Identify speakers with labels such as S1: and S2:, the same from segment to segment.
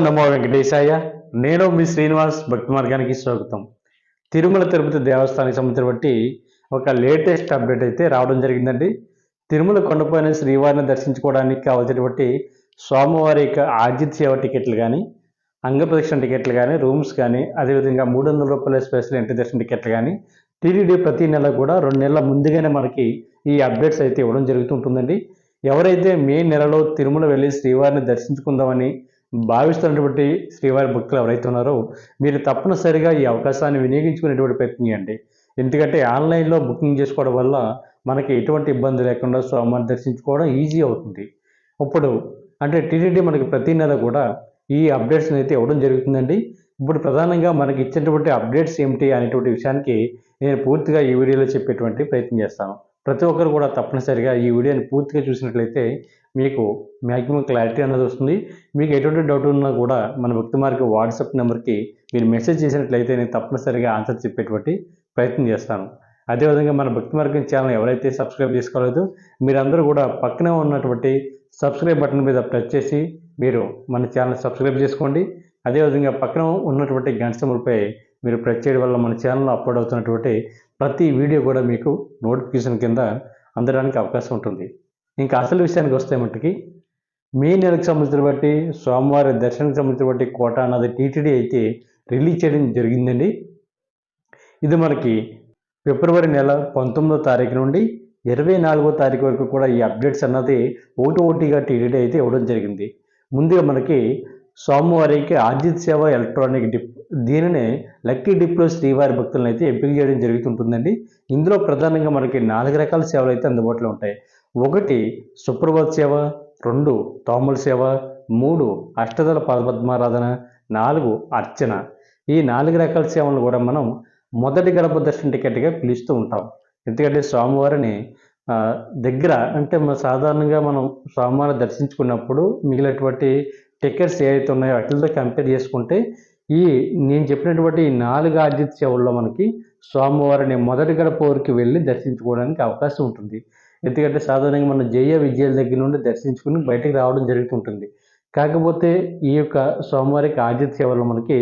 S1: ఓం నమో వెంకటేశాయ. నేను మీ శ్రీనివాస్ భక్తి మార్గానికి స్వాగతం. తిరుమల తిరుపతి దేవస్థానానికి సంబంధించిన బట్టి ఒక లేటెస్ట్ అప్డేట్ అయితే రావడం జరిగిందండి. తిరుమల కొండపైన శ్రీవారిని దర్శించుకోవడానికి కావాల్సినటువంటి స్వామివారి యొక్క ఆజిత్ సేవ టికెట్లు కానీ అంగప్రదక్షిణ టికెట్లు కానీ రూమ్స్ కానీ అదేవిధంగా మూడు వందల రూపాయల స్పెషల్ ఎంట్రీ దర్శన టికెట్లు కానీ టీడీడీ ప్రతి నెల కూడా రెండు నెలల ముందుగానే మనకి ఈ అప్డేట్స్ అయితే ఇవ్వడం జరుగుతుంటుందండి ఎవరైతే మే నెలలో తిరుమల వెళ్ళి శ్రీవారిని దర్శించుకుందామని భావిస్తున్నటువంటి శ్రీవారి భక్తులు ఎవరైతే ఉన్నారో మీరు తప్పనిసరిగా ఈ అవకాశాన్ని వినియోగించుకునేటువంటి ప్రయత్నం చేయండి. ఎందుకంటే ఆన్లైన్లో బుకింగ్ చేసుకోవడం వల్ల మనకి ఎటువంటి ఇబ్బంది లేకుండా స్వామిని దర్శించుకోవడం ఈజీ అవుతుంది. ఇప్పుడు అంటే టీటీడీ మనకి ప్రతి నెల కూడా ఈ అప్డేట్స్ని అయితే ఇవ్వడం జరుగుతుందండి. ఇప్పుడు ప్రధానంగా మనకి ఇచ్చినటువంటి అప్డేట్స్ ఏమిటి అనేటువంటి విషయానికి నేను పూర్తిగా ఈ వీడియోలో చెప్పేటువంటి ప్రయత్నం చేస్తాను. ప్రతి ఒక్కరు కూడా తప్పనిసరిగా ఈ వీడియోని పూర్తిగా చూసినట్లయితే మీకు మ్యాక్సిమం క్లారిటీ అనేది వస్తుంది. మీకు ఎటువంటి డౌట్ ఉన్నా కూడా మన భక్తి మార్గ వాట్సాప్ నెంబర్కి మీరు మెసేజ్ చేసినట్లయితే నేను తప్పనిసరిగా ఆన్సర్ చెప్పేటువంటి ప్రయత్నం చేస్తాను. అదేవిధంగా మన భక్తి మార్గం ఛానల్ ఎవరైతే సబ్స్క్రైబ్ చేసుకోలేదో మీరందరూ కూడా పక్కనే ఉన్నటువంటి సబ్స్క్రైబ్ బటన్ మీద ప్రెస్ చేసి మీరు మన ఛానల్ సబ్స్క్రైబ్ చేసుకోండి. అదేవిధంగా పక్కన ఉన్నటువంటి గంట సింబల్పై మీరు ప్రెస్ చేయడం వల్ల మన ఛానల్లో అప్లోడ్ అవుతున్నటువంటి ప్రతి వీడియో కూడా మీకు నోటిఫికేషన్ కింద అందడానికి అవకాశం ఉంటుంది. ఇంకా అసలు విషయానికి వస్తే మట్టుకి మే నెలకు సంబంధించిన బట్టి సోమవారం దర్శనానికి సంబంధించిన బట్టి కోట అన్నది టీటీడీ అయితే రిలీజ్ చేయడం జరిగిందండి. ఇది మనకి ఫిబ్రవరి నెల పంతొమ్మిదో తారీఖు నుండి ఇరవై నాలుగో తారీఖు వరకు కూడా ఈ అప్డేట్స్ అన్నది ఒకటి ఒకటిగా టీటీడీ అయితే ఇవ్వడం జరిగింది. ముందుగా మనకి సోమవారికి ఆర్జిత్ సేవ ఎలక్ట్రానిక్ డిప్ దీనినే లక్కీ డిప్లో శ్రీవారి భక్తులను అయితే ఎంపిక చేయడం జరుగుతుంటుందండి. ఇందులో ప్రధానంగా మనకి నాలుగు రకాల సేవలు అయితే అందుబాటులో ఉంటాయి. ఒకటి సుప్రభాత్ సేవ రెండు తోమల సేవ మూడు అష్టదల పద్మారాధన నాలుగు అర్చన. ఈ నాలుగు రకాల సేవలను కూడా మనం మొదటి గడప దర్శన టికెట్గా పిలుస్తూ ఉంటాం. ఎందుకంటే స్వామివారిని దగ్గర అంటే మన సాధారణంగా మనం స్వామివారిని దర్శించుకున్నప్పుడు మిగిలినటువంటి టికెట్స్ ఏవైతే ఉన్నాయో వాటితో కంపేర్ చేసుకుంటే ఈ నేను చెప్పినటువంటి ఈ నాలుగు ఆర్జిత సేవల్లో మనకి స్వామివారిని మొదటి గడప వరకు వెళ్ళి దర్శించుకోవడానికి అవకాశం ఉంటుంది. ఎందుకంటే సాధారణంగా మనం జయ విజయాల దగ్గర నుండి దర్శించుకుని బయటకు రావడం జరుగుతుంటుంది. కాకపోతే ఈ యొక్క స్వామివారికి ఆదిత్య సేవలో మనకి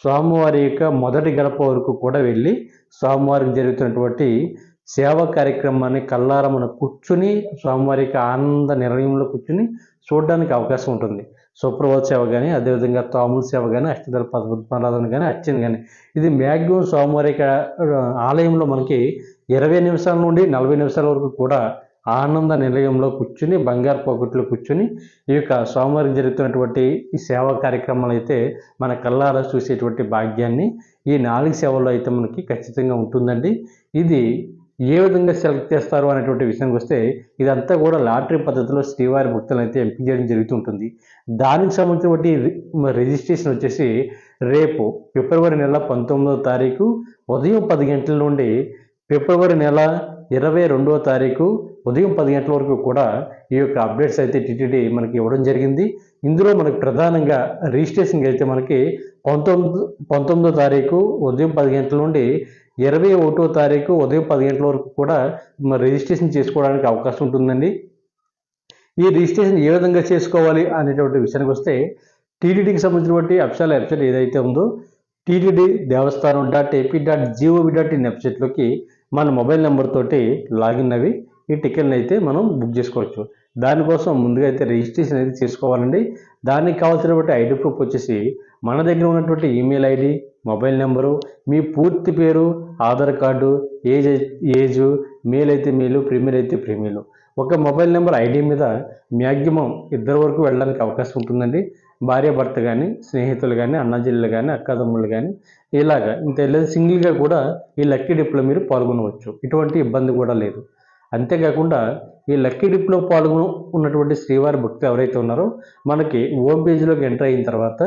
S1: స్వామివారి యొక్క మొదటి గడప వరకు కూడా వెళ్ళి స్వామివారికి జరుగుతున్నటువంటి సేవా కార్యక్రమాన్ని కల్లారా మనం కూర్చుని స్వామివారి యొక్క ఆనంద నిర్ణయంలో కూర్చుని చూడడానికి అవకాశం ఉంటుంది. సుప్రభాత సేవ కానీ అదేవిధంగా తాముల సేవ కానీ అష్టదళ పద్మారాధన కానీ అర్చన కానీ ఇది మ్యాక్సిమం స్వామివారి ఆలయంలో మనకి ఇరవై నిమిషాల నుండి నలభై నిమిషాల వరకు కూడా ఆనంద నిలయంలో కూర్చుని బంగారు పొగట్లో కూర్చుని ఈ యొక్క స్వామివారికి జరుగుతున్నటువంటి ఈ సేవా కార్యక్రమాలు అయితే మన కళ్ళారా చూసేటువంటి భాగ్యాన్ని ఈ నాలుగు సేవల్లో అయితే మనకి ఖచ్చితంగా ఉంటుందండి. ఇది ఏ విధంగా సెలెక్ట్ చేస్తారు అనేటువంటి విషయానికి వస్తే ఇదంతా కూడా లాటరీ పద్ధతిలో శ్రీవారి భక్తులను అయితే ఎంపిక చేయడం జరుగుతుంటుంది. దానికి సంబంధించినటువంటి రిజిస్ట్రేషన్ వచ్చేసి రేపు ఫిబ్రవరి నెల పంతొమ్మిదవ తారీఖు ఉదయం పది గంటల నుండి ఫిబ్రవరి నెల ఇరవై రెండవ తారీఖు ఉదయం పది గంటల వరకు కూడా ఈ యొక్క అప్డేట్స్ అయితే టీటీడీ మనకి ఇవ్వడం జరిగింది. ఇందులో మనకి ప్రధానంగా రిజిస్ట్రేషన్కి అయితే మనకి పంతొమ్మిది పంతొమ్మిదో తారీఖు ఉదయం పది గంటల నుండి ఇరవై ఒకటో తారీఖు ఉదయం పది గంటల వరకు కూడా రిజిస్ట్రేషన్ చేసుకోవడానికి అవకాశం ఉంటుందండి. ఈ రిజిస్ట్రేషన్ ఏ విధంగా చేసుకోవాలి అనేటువంటి విషయానికి వస్తే టీటీడీకి సంబంధించినటువంటి అఫిషియల్ వెబ్సైట్ ఏదైతే ఉందో TTD Devasthanam dot AP dot gov dot in వెబ్సైట్లోకి మన మొబైల్ నెంబర్ తోటి లాగిన్ అవి ఈ టికెట్ని అయితే మనం బుక్ చేసుకోవచ్చు. దానికోసం ముందుగా అయితే రిజిస్ట్రేషన్ అయితే చేసుకోవాలండి. దానికి కావాల్సినటువంటి ఐడి ప్రూఫ్ వచ్చేసి మన దగ్గర ఉన్నటువంటి ఈమెయిల్ ఐడి మొబైల్ నెంబరు మీ పూర్తి పేరు Aadhaar card age age male అయితే మేలు ప్రీమియర్ అయితే ప్రీమియలు. ఒక మొబైల్ నెంబర్ ఐడి మీద మ్యాక్సిమం ఇద్దరు వరకు వెళ్ళడానికి అవకాశం ఉంటుందండి. భార్య భర్త కానీ స్నేహితులు కానీ అన్నజల్లు కానీ అక్కదమ్ములు కానీ ఇలాగ ఇంత లేదు సింగిల్గా కూడా ఈ లక్కీ డిప్లో మీరు పాల్గొనవచ్చు. ఇటువంటి ఇబ్బంది కూడా లేదు. అంతేకాకుండా ఈ లక్కీ డిప్లో పాల్గొన ఉన్నటువంటి శ్రీవారి భక్తులు ఎవరైతే ఉన్నారో మనకి హోమ్ పేజీలోకి ఎంటర్ అయిన తర్వాత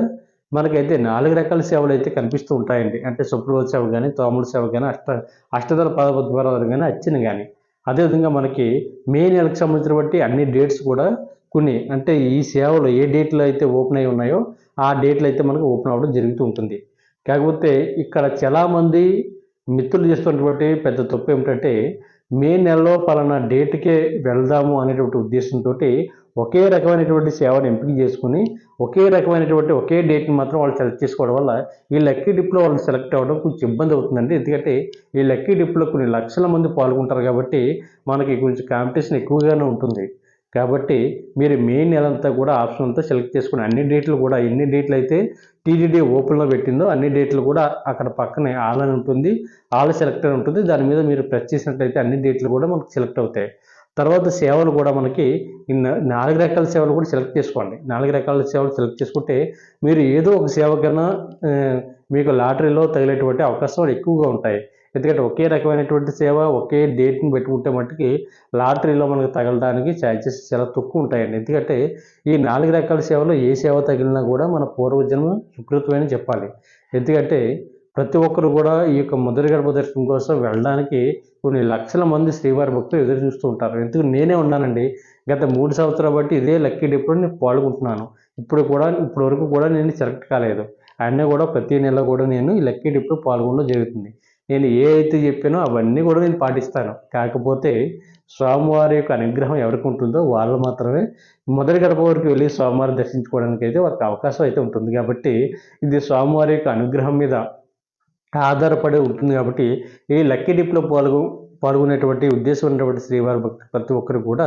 S1: మనకైతే నాలుగు రకాల సేవలు అయితే కనిపిస్తూ ఉంటాయండి. అంటే సుప్రభాత సేవ కానీ తోముల సేవ కానీ అష్ట అష్టదల పదపద్వారాలు కానీ అచ్చిన కానీ అదేవిధంగా మనకి మే నెలకు సంబంధించిన బట్టి అన్ని డేట్స్ కూడా కొన్ని అంటే ఈ సేవలు ఏ డేట్లో అయితే ఓపెన్ అయి ఉన్నాయో ఆ డేట్లు అయితే మనకు ఓపెన్ అవ్వడం జరుగుతూ ఉంటుంది. కాకపోతే ఇక్కడ చాలామంది మిత్రులు చేస్తున్నటువంటి పెద్ద తప్పు ఏమిటంటే మే నెలలో పలానా డేట్కే వెళ్దాము అనేటువంటి ఉద్దేశంతో ఒకే రకమైనటువంటి సేవను ఎంపిక చేసుకుని ఒకే రకమైనటువంటి ఒకే డేట్ని మాత్రం వాళ్ళు సెలెక్ట్ చేసుకోవడం వల్ల ఈ లక్కీ డిప్లో వాళ్ళు సెలెక్ట్ అవ్వడం కొంచెం ఇబ్బంది అవుతుందండి. ఎందుకంటే ఈ లక్కీ డిప్లో కొన్ని లక్షల మంది పాల్గొంటారు కాబట్టి మనకి కొంచెం కాంపిటీషన్ ఎక్కువగానే ఉంటుంది. కాబట్టి మీరు మెయిన్ నెలంతా కూడా ఆప్షన్ అంతా సెలెక్ట్ చేసుకుని అన్ని డేట్లు కూడా ఎన్ని డేట్లు అయితే టీడీడీ ఓపెన్లో పెట్టిందో అన్ని డేట్లు కూడా అక్కడ పక్కనే ఆల్ అని ఉంటుంది. ఆల్ సెలెక్ట్ అని ఉంటుంది. దాని మీద మీరు ప్రెస్ చేసినట్లయితే అన్ని డేట్లు కూడా మనకు సెలెక్ట్ అవుతాయి. తర్వాత సేవలు కూడా మనకి నాలుగు రకాల సేవలు కూడా సెలెక్ట్ చేసుకోండి. నాలుగు రకాల సేవలు సెలెక్ట్ చేసుకుంటే మీరు ఏదో ఒక సేవ కన్నా మీకు లాటరీలో తగిలేటువంటి అవకాశాలు ఎక్కువగా ఉంటాయి. ఎందుకంటే ఒకే రకమైనటువంటి సేవ ఒకే డేట్ని పెట్టుకుంటే మట్టుకి లాటరీలో మనకు తగలడానికి ఛాన్సెస్ చాలా తక్కువ ఉంటాయండి. ఎందుకంటే ఈ నాలుగు రకాల సేవలో ఏ సేవ తగిలినా కూడా మన పూర్వజన్మ సుకృతమైన చెప్పాలి. ఎందుకంటే ప్రతి ఒక్కరు కూడా ఈ యొక్క మొదటి గడప దర్శనం కోసం వెళ్ళడానికి కొన్ని లక్షల మంది శ్రీవారి భక్తులు ఎదురు చూస్తూ ఉంటారు. ఎందుకు? నేనే ఉన్నానండి. గత మూడు సంవత్సరాలు బట్టి ఇదే లక్కీ డిప్లో నేను పాల్గొంటున్నాను. ఇప్పుడు కూడా ఇప్పటి వరకు కూడా నేను సెలెక్ట్ కాలేదు. అయినా కూడా ప్రతి నెల కూడా నేను ఈ లక్కీ డిప్లో పాల్గొనడం జరుగుతుంది. నేను ఏ అయితే చెప్పానో అవన్నీ కూడా నేను పాటిస్తాను. కాకపోతే స్వామివారి యొక్క అనుగ్రహం ఎవరికి ఉంటుందో వాళ్ళు మాత్రమే మొదటి గడప వరకు వెళ్ళి స్వామివారిని దర్శించుకోవడానికి అయితే వారికి అవకాశం అయితే ఉంటుంది. కాబట్టి ఇది స్వామివారి యొక్క అనుగ్రహం మీద ఆధారపడి ఉంటుంది కాబట్టి ఈ లక్కీ డిప్లో పాల్గొ పాల్గొనేటువంటి ఉద్దేశం ఉన్నటువంటి శ్రీవారి భక్తులు ప్రతి ఒక్కరు కూడా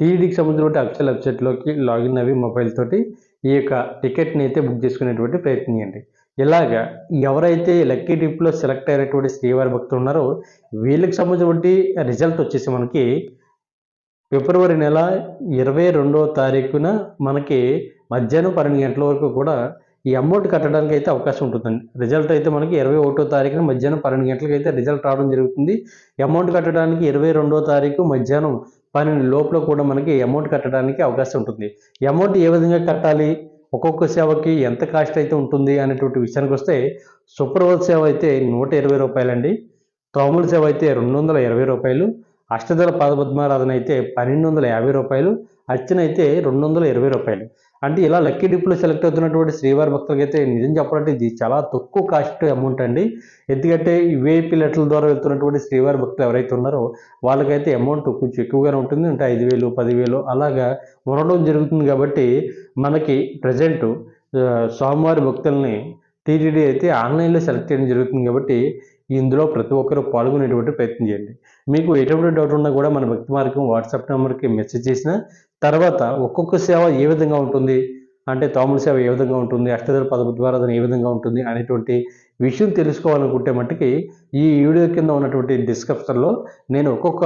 S1: టీడీకి సంబంధించిన అక్షల వెబ్సైట్లోకి లాగిన్ అవి మొబైల్ తోటి ఈ యొక్క టికెట్ని అయితే బుక్ చేసుకునేటువంటి ప్రయత్నించండి ఇలాగా ఎవరైతే లక్కీ డిప్లో సెలెక్ట్ అయినటువంటి శ్రీవారి భక్తులు ఉన్నారో వీళ్ళకి సంబంధించినటువంటి రిజల్ట్ వచ్చేసి మనకి ఫిబ్రవరి నెల ఇరవై రెండవ తారీఖున మనకి మధ్యాహ్నం పన్నెండు గంటల వరకు కూడా ఈ అమౌంట్ కట్టడానికి అయితే అవకాశం ఉంటుందండి. రిజల్ట్ అయితే మనకి ఇరవై ఒకటో తారీఖున మధ్యాహ్నం పన్నెండు గంటలకు అయితే రిజల్ట్ రావడం జరుగుతుంది. అమౌంట్ కట్టడానికి ఇరవై రెండో తారీఖు మధ్యాహ్నం పన్నెండు లోపల కూడా మనకి అమౌంట్ కట్టడానికి అవకాశం ఉంటుంది. అమౌంట్ ఏ విధంగా కట్టాలి? ఒక్కొక్క సేవకి ఎంత కాస్ట్ అయితే ఉంటుంది అనేటువంటి విషయానికి వస్తే సూపర్వల్ సేవ అయితే నూట ఇరవై రూపాయలండి. తోముల సేవ అయితే రెండు వందల ఇరవై రూపాయలు. అష్టదళ పాదపద్మారాధన అయితే పన్నెండు వందల యాభై రూపాయలు. అర్చన అయితే రెండు వందల ఇరవై రూపాయలు. అంటే ఇలా లక్కీ డిప్లో సెలెక్ట్ అవుతున్నటువంటి శ్రీవారి భక్తులకైతే నిజం చెప్పాలంటే ఇది చాలా తక్కువ కాస్ట్ అమౌంట్ అండి. ఎందుకంటే ఈ లెటర్ల ద్వారా వెళ్తున్నటువంటి శ్రీవారి భక్తులు ఎవరైతే ఉన్నారో వాళ్ళకైతే అమౌంట్ కొంచెం ఎక్కువగానే ఉంటుంది. అంటే ఐదు వేలు పదివేలు అలాగా ఉండడం జరుగుతుంది కాబట్టి మనకి ప్రజెంట్ స్వామివారి భక్తుల్ని టీటీడీ అయితే ఆన్లైన్లో సెలెక్ట్ చేయడం జరుగుతుంది కాబట్టి ఇందులో ప్రతి ఒక్కరూ పాల్గొనేటువంటి ప్రయత్నం చేయండి. మీకు ఎటువంటి డౌట్ ఉన్నా కూడా మన భక్తి మార్గం వాట్సాప్ నెంబర్కి మెసేజ్ చేసిన తర్వాత ఒక్కొక్క సేవ ఏ విధంగా ఉంటుంది? అంటే తాముడు సేవ ఏ విధంగా ఉంటుంది? అష్టదళ ద్వారా ఏ విధంగా ఉంటుంది? అనేటువంటి విషయం తెలుసుకోవాలనుకుంటే మట్టుకి ఈ వీడియో కింద ఉన్నటువంటి డిస్క్రిప్షన్లో నేను ఒక్కొక్క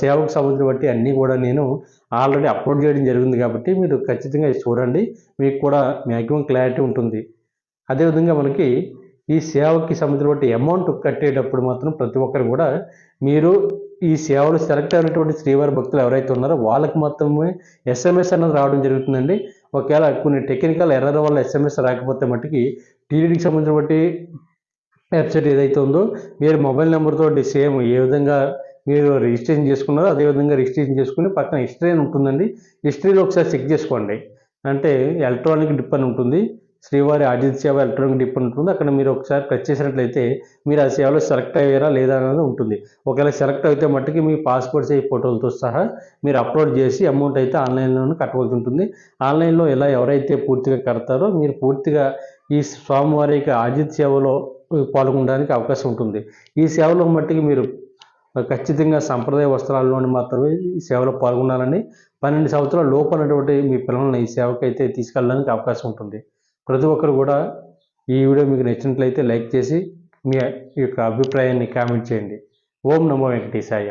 S1: సేవకు సంబంధించిన బట్టి అన్నీ కూడా నేను ఆల్రెడీ అప్లోడ్ చేయడం జరిగింది కాబట్టి మీరు ఖచ్చితంగా ఇది చూడండి. మీకు కూడా మ్యాక్సిమం క్లారిటీ ఉంటుంది. అదేవిధంగా మనకి ఈ సేవకి సంబంధించినటువంటి అమౌంట్ కట్టేటప్పుడు మాత్రం ప్రతి ఒక్కరు కూడా మీరు ఈ సేవలు సెలెక్ట్ అయినటువంటి శ్రీవారి భక్తులు ఎవరైతే ఉన్నారో వాళ్ళకి మాత్రమే ఎస్ఎంఎస్ అనేది రావడం జరుగుతుందండి. ఒకవేళ కొన్ని టెక్నికల్ ఎర్రర్ వల్ల ఎస్ఎంఎస్ రాకపోతే మట్టుకి టీడీకి సంబంధించినటువంటి వెబ్సైట్ ఏదైతే ఉందో మీరు మొబైల్ నెంబర్తో సేమ్ ఏ విధంగా మీరు రిజిస్ట్రేషన్ చేసుకున్నారో అదే విధంగా రిజిస్ట్రేషన్ చేసుకుని పక్కన హిస్టరీ అని ఉంటుందండి. హిస్టరీలో ఒకసారి చెక్ చేసుకోండి. అంటే ఎలక్ట్రానిక్ డిప్ అని ఉంటుంది. శ్రీవారి ఆర్జిత సేవ ఎలక్ట్రానిక్ డిపో ఉంటుంది. అక్కడ మీరు ఒకసారి టచ్ చేసినట్లయితే మీరు ఆ సేవలో సెలెక్ట్ అయ్యారా లేదా అనేది ఉంటుంది. ఒకవేళ సెలెక్ట్ అయితే మట్టుకి మీ పాస్పోర్ట్ సైజ్ ఫోటోలతో సహా మీరు అప్లోడ్ చేసి అమౌంట్ అయితే ఆన్లైన్లోనే కట్టవలసి ఉంటుంది. ఆన్లైన్లో ఇలా ఎవరైతే పూర్తిగా కడతారో మీరు పూర్తిగా ఈ స్వామివారికి ఆర్జిత సేవలో పాల్గొనడానికి అవకాశం ఉంటుంది. ఈ సేవలో మట్టికి మీరు ఖచ్చితంగా సంప్రదాయ వస్త్రాల్లోని మాత్రమే ఈ సేవలో పాల్గొనాలని పన్నెండు సంవత్సరాల లోపు ఉన్నటువంటి మీ పిల్లల్ని ఈ సేవకైతే తీసుకెళ్ళడానికి అవకాశం ఉంటుంది. ప్రతి ఒక్కరు కూడా ఈ వీడియో మీకు నచ్చినట్లయితే లైక్ చేసి మీ యొక్క అభిప్రాయాన్ని కామెంట్ చేయండి. ఓం నమో వెంకటేశాయ.